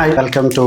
Hi welcome to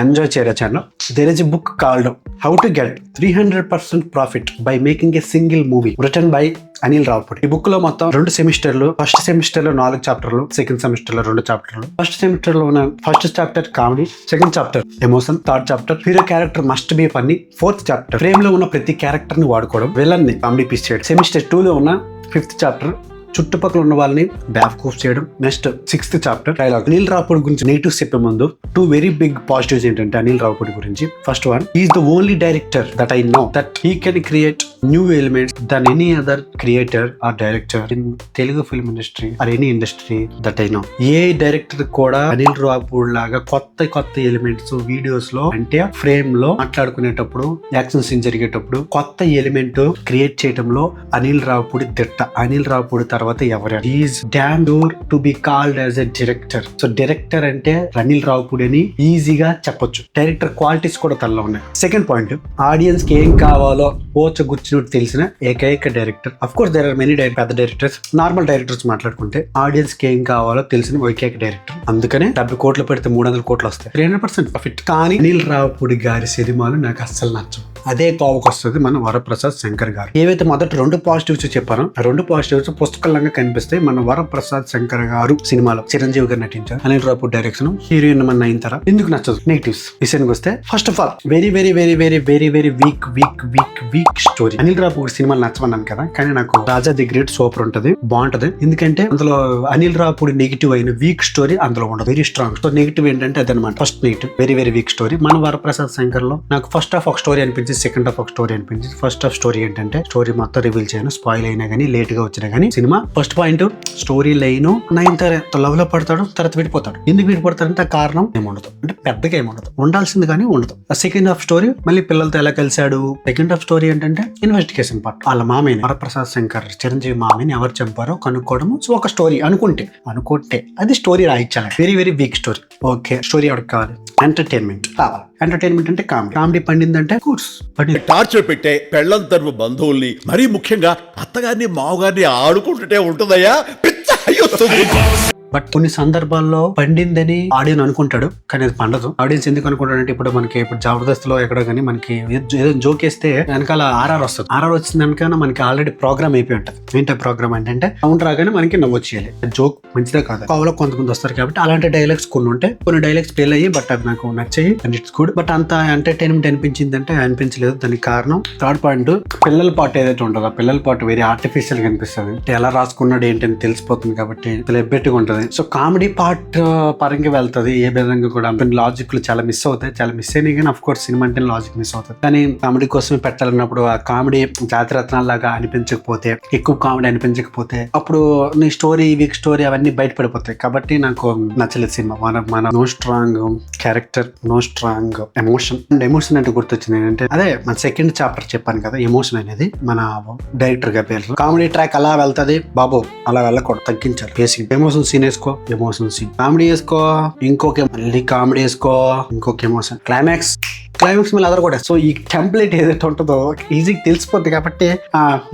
enjoy చేయరా channel there is a book called how to get three hundred percent profit by making a single movie return by Anil Ravipudi ఈ బుక్లో మొత్తం రెండు సెమిస్టర్లు first సెమిస్టర్లో నాలుగు చాప్టర్లు second సెమిస్టర్లో రెండు చాప్టర్లు first సెమిస్టర్లో ఉన్న first chapter comedy second chapter emotion third chapter hero character must be funny fourth chapter ఫ్రేమ్లో ఉన్న ప్రతి క్యారెక్టర్ని వాడుకోవడం విలన్ని కామెడీ పీస్ చేయడం. సెమిస్టర్ టూ లో ఉన్న ఫిఫ్త్ చాప్టర్ చుట్టుపక్కల ఉన్న వాళ్ళని బ్యాక్ కూఫ్ చేయడం. Next sixth chapter dialogue. Anil Ravipudi గురించి నెగిటివ్స్ చెప్పే ముందు టూ వెరీ బిగ్ పాజిటివ్స్ ఏంటంటే అనిల్ రావుపూడి గురించి. First one is the only director that I know that he can create new elements than any other creator or director in Telugu film industry or any industry that I know a director కూడా అనిల్ రావుపూడి లాగా కొత్త కొత్త elements వీడియోస్లో అంటే ఫ్రేమ్లో మాట్లాడుకునేటప్పుడు action scene జరిగేటప్పుడు కొత్త element create చేయడంలో అనిల్ రావుపూడి దిట్ట. అనిల్ రావుపూడి తర్వాత తర్వాత ఎవరు? Is damn door to be called as a director so director అంటే రనిల్ రావుపూడి అని ఈజీగా చెప్పొచ్చు. డైరెక్టర్ క్వాలిటీస్ కూడా తనలో ఉన్నాయి. సెకండ్ పాయింట్ ఆడియన్స్కి ఏం కావాలో పోచ గుచ్చినట్టు తెలిసిన ఏకైక director of course there are many పెద్ద డైరెక్టర్స్ నార్మల్ డైరెక్టర్స్ మాట్లాడుకుంటే ఆడియన్స్కి ఏం కావాలో తెలిసిన ఏకైక డైరెక్టర్ అందుకనే డెబ్బై కోట్లు పెడితే మూడు వందల కోట్లు వస్తాయి. త్రీ హండ్రెడ్ పర్సెంట్ ప్రాఫిట్ కానీ అనిల్ రావుపూడి గారి సినిమాలు నాకు అస్సలు నచ్చవు. అదే కోవకు వస్తుంది మన వరప్రసాద్ శంకర్ గారు. ఏవైతే మొదట రెండు పాజిటివ్స్ చెప్పారో ఆ రెండు పాజిటివ్స్ పుస్తకంగా కనిపిస్తాయి మన వరప్రసాద్ శంకర్ గారు సినిమాలో. చిరంజీవి గారు నటించారు. అనిల్ రాపూర్ డైరెక్షన్ హీరోయిన్ మన నయనతార. ఎందుకు నచ్చదు? నెగిటివ్స్ విషయానికి వస్తే first of all very very very very very very weak weak weak weak story Anil Ravipudi సినిమాలు నచ్చమన్నాను కదా కానీ నాకు రాజా ది గ్రేట్ సూపర్ ఉంటది బాగుంటది. ఎందుకంటే అందులో అనిల్ రాపూడి నెగిటివ్ అయిన వీక్ స్టోరీ అందులో ఉండదు. వెరీ స్ట్రాంగ్ సో నెగిటివ్ ఏంటంటే అదనమాట first negative very very weak story మన వరప్రసాద్ శంకర్లో నాకు ఫస్ట్ ఆఫ్ ఒక స్టోరీ అనిపించింది. సెకండ్ హాఫ్ ఒక స్టోరీ అనిపించింది. ఫస్ట్ హాఫ్ స్టోరీ ఏంటంటే స్టోరీ మొత్తం రివీల్ చేయను స్పాయిల్ అయినా కానీ లేట్గా వచ్చినా కానీ సినిమా ఫస్ట్ పాయింట్ స్టోరీ లైన్ నైన్ లవ్లో పడతాడు తర్వాత విడిపోతాడు. ఎందుకు విడిపోతాడంటే ఆ కారణం ఏముండదు. అంటే పెద్దగా ఏముండదు. ఉండాల్సింది కానీ ఉండదు. ఆ సెకండ్ హాఫ్ స్టోరీ మళ్ళీ పిల్లలతో ఎలా కలిశాడు? సెకండ్ హాఫ్ స్టోరీ ఏంటంటే ఇన్వెస్టిగేషన్ పార్ట్ వాళ్ళ మామయ్య వరప్రసాద్ శంకర్ చిరంజీవి మామయ్యని ఎవరు చంపారో కనుక్కోవడము. సో ఒక స్టోరీ అనుకుంటే అనుకుంటే అది story రాయించాలి very very weak story okay story ఎవరికి కావాలి? ఎంటర్టైన్మెంట్ కావాలి. ఎంటర్టైన్మెంట్ అంటే కామెడీ కామెడీ పండిందంటే కూర్స్ పండింది టార్చర్ పెట్టే పెళ్ళం తరపు బంధువుల్ని మరీ ముఖ్యంగా అత్తగారిని మావగారిని ఆడుకుంటుంటే ఉంటుందయ్యా? めっちゃ早いよと思って。బట్ కొన్ని సందర్భాల్లో పండిందని ఆడియన్ అనుకుంటాడు కానీ అది పండదు. ఆడియన్స్ ఎందుకు అనుకుంటాడంటే ఇప్పుడు మనకి ఇప్పుడు జబర్దస్త్లో ఎక్కడో కానీ మనకి ఏదో- జోక్ వేస్తే వెనకాల ఆర్ఆర్ వస్తుంది. ఆర్ఆర్ వచ్చింది వెనకాల మనకి ఆల్రెడీ ప్రోగ్రామ్ అయిపోయి ఉంటుంది. ఏంటో ప్రోగ్రామ్ అంటే సౌండ్ రాగానే మనకి నవ్వచ్చేయాలి జోక్ మంచిదే కాదు. కావాలో కొంతమంది వస్తారు కాబట్టి అలాంటి డైలాగ్స్ కొన్ని ఉంటాయి. కొన్ని డైలాగ్స్ ఫెయిల్ అయ్యి బట్ అవి నాకు నచ్చాయి అండ్ ఇట్స్ గుడ్ బట్ అంత ఎంటర్టైన్మెంట్ అనిపించింది అంటే అనిపించలేదు. దానికి కారణం థర్డ్ పాయింట్ పిల్లల పాట ఏదైతే ఉంటుందో ఆ పిల్లల పాట వేరే ఆర్టిఫిషియల్గా అనిపిస్తుంది. అంటే ఎలా రాసుకున్నాడు ఏంటని తెలిసిపోతుంది కాబట్టి ఎబ్బెట్టుగా ఉంటుంది. సో కామెడీ పార్ట్ పరంగా వెళ్తుంది. ఏ విధంగా కూడా లాజిక్ చాలా మిస్ అవుతాయి. చాలా మిస్ అయినాయి కానీ అఫ్ కోర్స్ సినిమా అంటే లాజిక్ మిస్ అవుతుంది. కానీ కామెడీ కోసమే పెట్టాలన్నప్పుడు ఆ కామెడీ జాతిరత్నాల లాగా అనిపించకపోతే ఎక్కువ కామెడీ అనిపించకపోతే అప్పుడు నీ స్టోరీ వీక్ స్టోరీ అవన్నీ బయటపడిపోతాయి. కాబట్టి నాకు నచ్చలేదు సినిమా. మన మన no strong character no strong emotion and emotion అంటే గుర్తొచ్చింది ఏంటంటే అదే మన సెకండ్ చాప్టర్ చెప్పాను కదా ఎమోషన్ అనేది మన డైరెక్టర్గా పేరు కామెడీ ట్రాక్ అలా వెళ్తుంది. బాబు అలా వెళ్ళకూడదు. తగ్గించాలి. బేసిక్ ఎమోషన్ సీన్ చేసుకో ఎమోషన్ సీన్ కామెడీ చేసుకో ఇంకొక మళ్ళీ కామెడీ చేసుకో ఇంకొక ఎమోషన్ క్లైమాక్స్ క్లైమాక్స్ మళ్ళీ అదర్ కూడా. సో ఈ టెంప్లెట్ ఏదైతే ఉంటుందో ఈజీగా తెలిసిపోద్ది కాబట్టి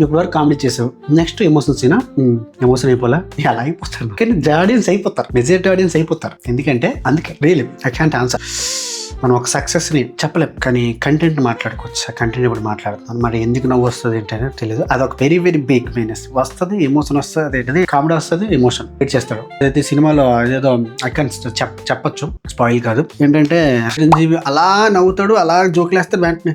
ఇప్పుడు వరకు కామెడీ చేసావు? నెక్స్ట్ ఎమోషన్స్ అయినా ఎమోషన్ అయిపోలే అలా అయిపోతారు. కానీ ఆడియన్స్ అయిపోతారు. మెజారిటీ ఆడియన్స్ అయిపోతారు. ఎందుకంటే అందుకే రియలీ ఐ క్యాంట్ ఆన్సర్ మనం ఒక సక్సెస్ని చెప్పలేం కానీ కంటెంట్ మాట్లాడుకోవచ్చు. ఆ కంటెంట్ ఇప్పుడు మాట్లాడుతున్నాను మరి ఎందుకు నవ్వు వస్తుంది ఏంటనే తెలియదు అది ఒక వెరీ వెరీ బిగ్ మైనస్ వస్తుంది ఎమోషన్ వస్తుంది ఏంటది కామెడీ వస్తుంది ఎమోషన్ వెయిట్ చేస్తాడు. అయితే సినిమాలో ఏదో ఐ చెప్ చెప్పచ్చు. స్పాయిల్ కాదు. ఏంటంటే చిరంజీవి అలా నవ్వుతాడు అలా జోకులు వేస్తాడు వెంటనే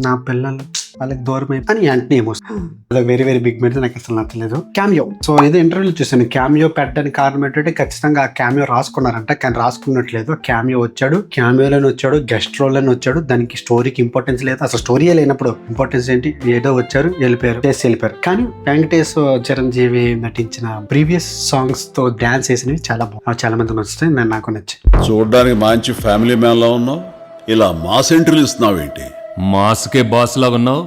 నా పిల్లలు వాళ్ళకి దూరం అయిపోయి అని వెంటనే అదొక వెరీ వెరీ బిగ్ మైనస్ నాకు అసలు నచ్చలేదు. క్యామియో. సో ఏదో ఇంటర్వ్యూలో చూసాను క్యామియో పెట్టడానికి కారణం ఏంటంటే ఖచ్చితంగా ఆ క్యామియో రాసుకున్నారంట. కానీ రాసుకున్నట్లేదు. క్యామియో వచ్చాడు. క్యామియోలోనే వచ్చాడు. గెస్ట్ రోల్లోనే వచ్చాడు. దానికి స్టోరీకి ఇంపార్టెన్స్ లేదు. అసలు స్టోరీయే లేనప్పుడు ఇంపార్టెన్స్ ఏంటి? ఏదో వచ్చారు వెళ్ళిపోయారు. చేసి వెళ్ళిపోయారు. కానీ వెంకటేష్ చిరంజీవి నటించిన ప్రీవియస్ సాంగ్స్తో డాన్స్ వేసినవి చాలా బాగుంది చాలా మంది నచ్చుతాయి. నేను నాకు నచ్చాయి. చూడడానికి మంచి ఫ్యామిలీ మ్యాన్ లా ఉన్నావు. ఇలా మాస్ ఎంట్రీలు ఇస్తున్నావు ఏంటి మాస్కే బాస్ లాగా ఉన్నావు?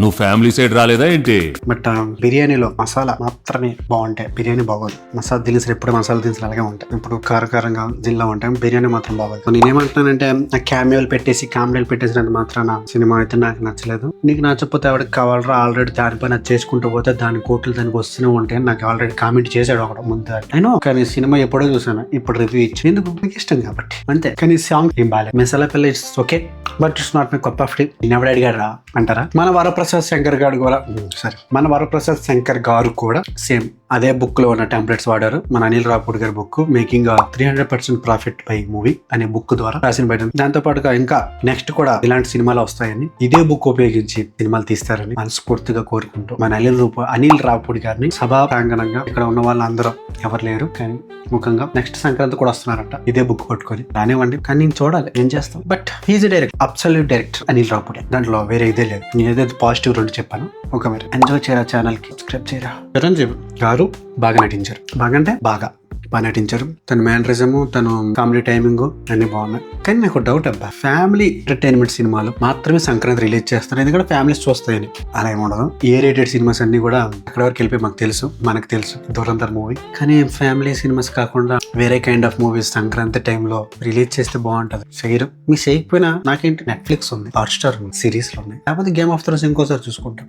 నువ్వు ఫ్యామిలీ సైడ్ రాలేదా ఏంటి? బట్ బిర్యానీలో మసాలా మాత్రమే బాగుంటాయి బిర్యానీ బాగోదు. మసాలా దినుసులు ఎప్పుడు మసాలా దినుసులు అలాగే ఉంటాయి. ఇప్పుడు కారకారంగా జిల్లా ఉంటాయి బిర్యానీ మాత్రం బాగోదు. నేనేమంటున్నానంటే ఆ క్యామియోలు పెట్టేసి కామెడీలు పెట్టేసినంత మాత్రాన సినిమా అయితే నాకు నచ్చలేదు. నీకు నచ్చకపోతే ఎవరికి కావాలరా? ఆల్రెడీ దానిపైన చేసుకుంటూ పోతే దాని కోట్లు దానికి వస్తూనే ఉంటాయి నాకు ఆల్రెడీ కామెంట్ చేశాడు ఒకటి ముందు అయినా కానీ సినిమా ఎప్పుడో చూసాను ఇప్పుడు రివ్యూ ఇచ్చి. ఎందుకు? నాకు ఇష్టం కాబట్టి. అంతే. కానీ సాంగ్ ఏం బాగాలేదు. మసాలా పిల్ల it's okay but it's not my cup of tea ఎవడు అడిగాడు రా అంటారా? మన వరప్రసాద్ శంకర్ గారు కూడా సరే. మన వరప్రసాద్ శంకర్ గారు కూడా సేమ్. అదే బుక్లో ఉన్న టెంప్లెట్స్ వాడారు. మన అనిల్ రాపూడ్ గారి book making three hundred percent profit by movie అనే బుక్ ద్వారా రాసిన బయట. దాంతో పాటుగా ఇంకా నెక్స్ట్ కూడా ఇలాంటి సినిమాలు వస్తాయని ఇదే బుక్ ఉపయోగించి సినిమాలు తీస్తారని మనస్ఫూర్తిగా కోరుకుంటూ మన అనిల్ రూప అనిల్ రాపూడ్ గారిని సభా ప్రాంగణంగా ఇక్కడ ఉన్న వాళ్ళందరూ ఎవరు లేరు కానీ ముఖంగా నెక్స్ట్ సంక్రాంతి కూడా వస్తున్నారంట. ఇదే బుక్ పట్టుకొని రానివ్వండి. కానీ నేను చూడాలి ఏం చేస్తాం. But is direct absolute direct Anil రాపుడే దాంట్లో వేరే ఇదే లేదు. నేను ఏదైతే పాజిటివ్ రెండు చెప్పాను. ఒక మీరు ఎంజాయ్ చేయరా ఛానల్కి సబ్స్క్రైబ్ చేయరా? చిరంజీవి గారు బాగా నటించారు. బాగా అంటే బాగా. బాగా నటించారు. తన మేనరిజము తను కామెడీ టైమింగ్ అన్ని బాగున్నాయి. కానీ నాకు డౌట్ అబ్బా ఫ్యామిలీ ఎంటర్టైన్మెంట్ సినిమాలు మాత్రమే సంక్రాంతి రిలీజ్ చేస్తారు ఎందుకంటే ఫ్యామిలీస్ చూస్తాయని. అలా ఏమి ఉండదు. ఏ రేటెడ్ సినిమాస్ అన్ని కూడా అక్కడ వరకు వెళ్ళిపోయి మాకు తెలుసు మనకు తెలుసు. దురంధర్ మూవీ. కానీ ఫ్యామిలీ సినిమాస్ కాకుండా వేరే కైండ్ ఆఫ్ మూవీస్ సంక్రాంతి టైంలో రిలీజ్ చేస్తే బాగుంటది. చేయరు మీ చేయకపోయినా నాకేంటి? నెట్ఫ్లిక్స్ ఉంది. హాట్ స్టార్ ఉంది సిరీస్లు ఉన్నాయి. లేకపోతే గేమ్ ఆఫ్ థ్రోన్స్ ఇంకోసారి చూసుకుంటాం.